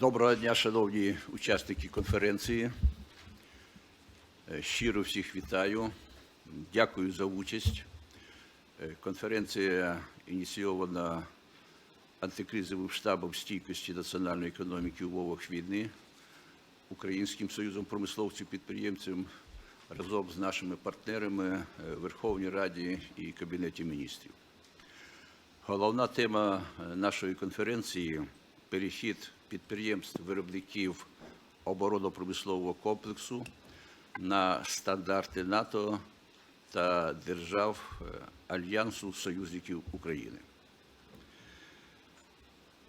Доброго дня, шановні учасники конференції. Е, Щиро всіх вітаю. Дякую за участь. Е, Конференція ініційована антикризовим штабом стійкості національної економіки в умовах війни, Українським союзом промисловців підприємців разом з нашими партнерами е, Верховній Раді і Кабінеті міністрів. Головна тема нашої конференції перехід підприємств виробників оборонно-промислового комплексу на стандарти НАТО та держав е, Альянсу союзників України.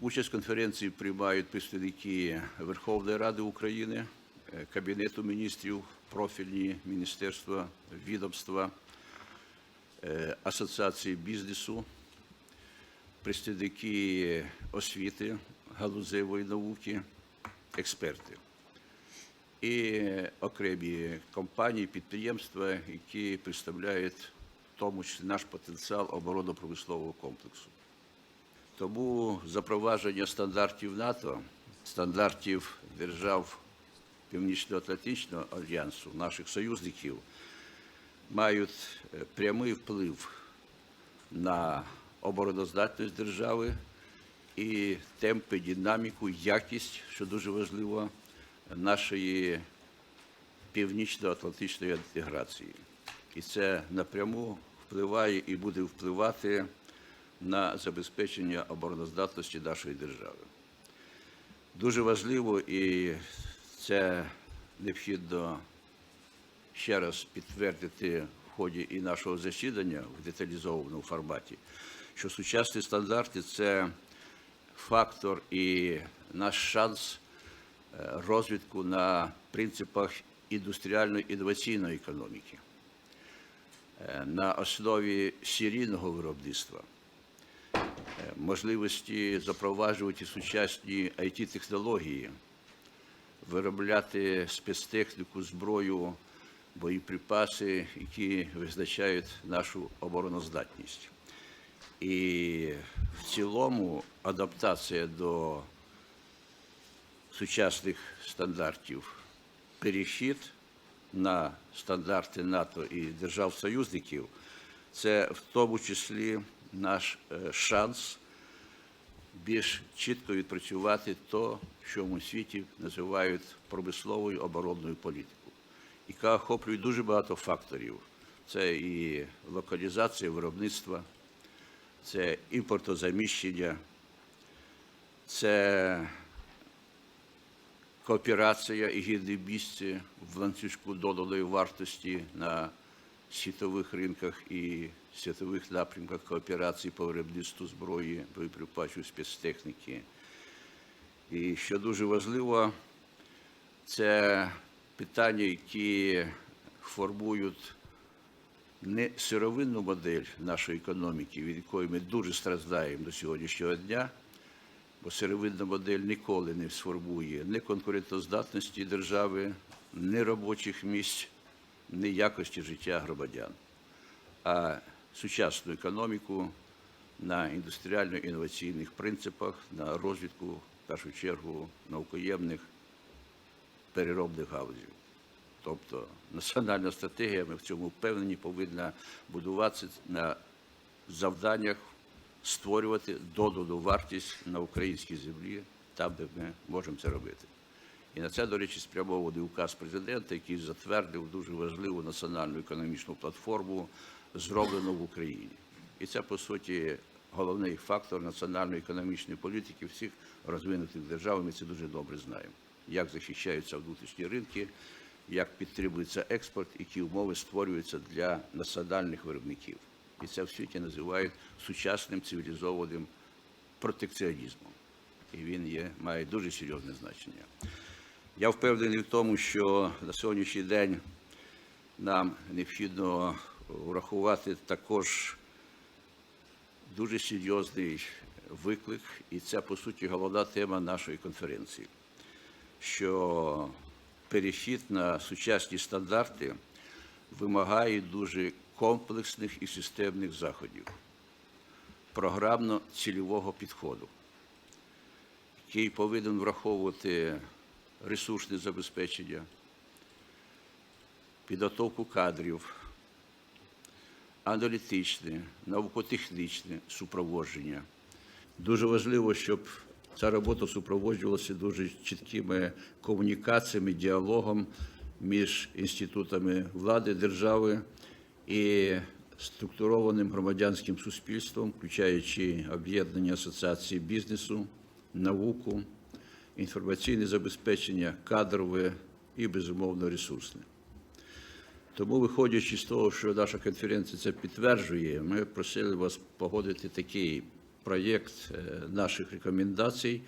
Участь в конференції приймають представники Верховної Ради України, е, Кабінету міністрів, профільні міністерства, відомства, е, Асоціації бізнесу, представники освіти, галузевої науки, експерти і окремі компанії, підприємства, які представляють в тому числі наш потенціал оборонно-промислового комплексу. Тому запровадження стандартів НАТО, стандартів держав Північно-Атлантичного альянсу, наших союзників, мають е, прямий вплив на обороноздатність держави і темпи, динаміку, якість, що дуже важливо, нашої північно-атлантичної інтеграції. І це напряму впливає і буде впливати на забезпечення обороноздатності нашої держави. Дуже важливо, і це необхідно ще раз підтвердити в ході і нашого засідання в деталізованому форматі, що сучасні стандарти це фактор і наш шанс е, розвитку на принципах індустріальної інноваційної економіки, е, на основі серійного виробництва, е, можливості запроваджувати сучасні IT-технології, виробляти спецтехніку, зброю, боєприпаси, які визначають нашу обороноздатність. І в цілому адаптація до сучасних стандартів, перехід на стандарти НАТО і держав-союзників, це в тому числі наш е, шанс більш чітко відпрацювати то, що в світі називають промисловою оборонною політикою, яка охоплює дуже багато факторів. Це і локалізація виробництва, це імпортозаміщення, це кооперація і гідне місце в ланцюжку доданої вартості на світових ринках і світових напрямках кооперації по виробництву зброї, боєприпасів, спецтехніки. І що дуже важливо, це питання, які формують не сировинну модель нашої економіки, від якої ми дуже страждаємо до сьогоднішнього дня, бо сировинна модель ніколи не сформує ні конкурентоздатності держави, ні робочих місць, ні якості життя громадян, а сучасну економіку на індустріально-інноваційних принципах, на розвитку, в першу чергу, наукоємних переробних галузів. Тобто національна стратегія, ми в цьому впевнені, повинна будуватися на завданнях створювати додану вартість на українській землі, там, де ми можемо це робити. І на це, до речі, спрямований указ президента, який затвердив дуже важливу національну економічну платформу, зроблену в Україні. І це, по суті, головний фактор національної економічної політики всіх розвинутих держав. Ми це дуже добре знаємо. Як захищаються внутрішні ринки, як підтримується експорт, які умови створюються для національних виробників. І це в світі називають сучасним цивілізованим протекціонізмом. І він є, має дуже серйозне значення. Я впевнений в тому, що на сьогоднішній день нам необхідно врахувати також дуже серйозний виклик, і це, по суті, головна тема нашої конференції, що перехід на сучасні стандарти вимагає дуже комплексних і системних заходів, програмно-цільового підходу, який повинен враховувати ресурсне забезпечення, підготовку кадрів, аналітичне, наукотехнічне супроводження. Дуже важливо, щоб ця робота супроводжувалася дуже чіткими комунікаціями, діалогом між інститутами влади, держави і структурованим громадянським суспільством, включаючи об'єднання асоціації бізнесу, науку, інформаційне забезпечення, кадрове і, безумовно, ресурсне. Тому, виходячи з того, що наша конференція це підтверджує, ми просили вас погодити такий проєкт е, наших рекомендацій,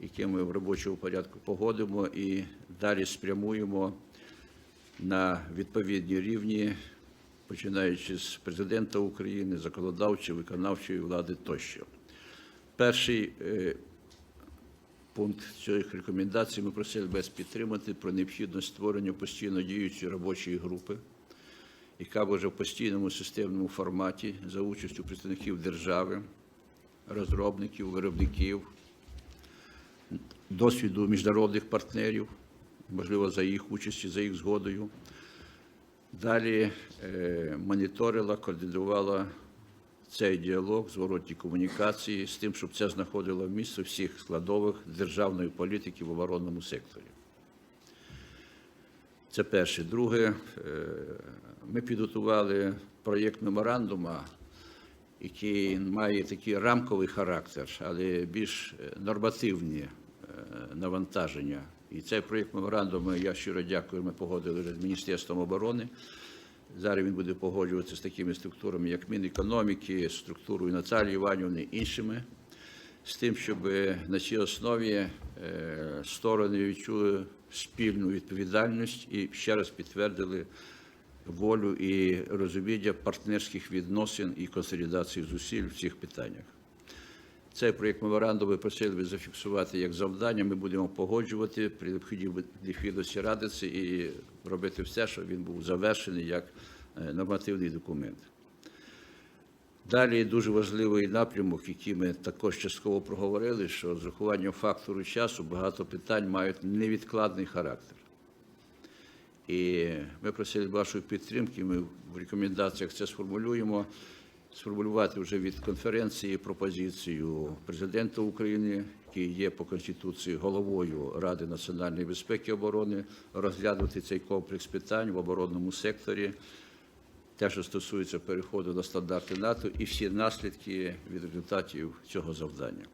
які ми в робочому порядку погодимо і далі спрямуємо на відповідні рівні, починаючи з президента України, законодавчої, виконавчої влади тощо. Перший е, пункт цих рекомендацій ми просили вас підтримати про необхідність створення постійно діючої робочої групи, яка вже в постійному системному форматі за участю представників держави, розробників, виробників, досвіду міжнародних партнерів, можливо, за їх участі, за їх згодою. Далі е, моніторила, координувала цей діалог, зворотні комунікації з тим, щоб це знаходило місце всіх складових державної політики в оборонному секторі. Це перше. Друге, е, ми підготували проєкт меморандума, який має такий рамковий характер, але більш е, нормативні е, навантаження. І цей проєкт меморандуму, я щиро дякую, ми погодили з Міністерством оборони. Зараз він буде погоджуватися з такими структурами, як Мінекономіки, структурою Наталії Іванівни, іншими, з тим, щоб на цій основі е, сторони відчули спільну відповідальність і ще раз підтвердили волю і розуміння партнерських відносин і консолідації зусиль в цих питаннях. Цей проєкт меморандуму просили би зафіксувати як завдання. Ми будемо погоджувати при необхідності радитися і робити все, щоб він був завершений як е, нормативний документ. Далі дуже важливий напрямок, який ми також частково проговорили, що з урахуванням фактору часу багато питань мають невідкладний характер. І ми просили вашої підтримки, ми в рекомендаціях це сформулюємо, сформулювати вже від конференції пропозицію президента України, який є по Конституції головою Ради національної безпеки і оборони, розглянути цей комплекс питань в оборонному секторі, те, що стосується переходу на стандарти НАТО, і всі наслідки від результатів цього завдання.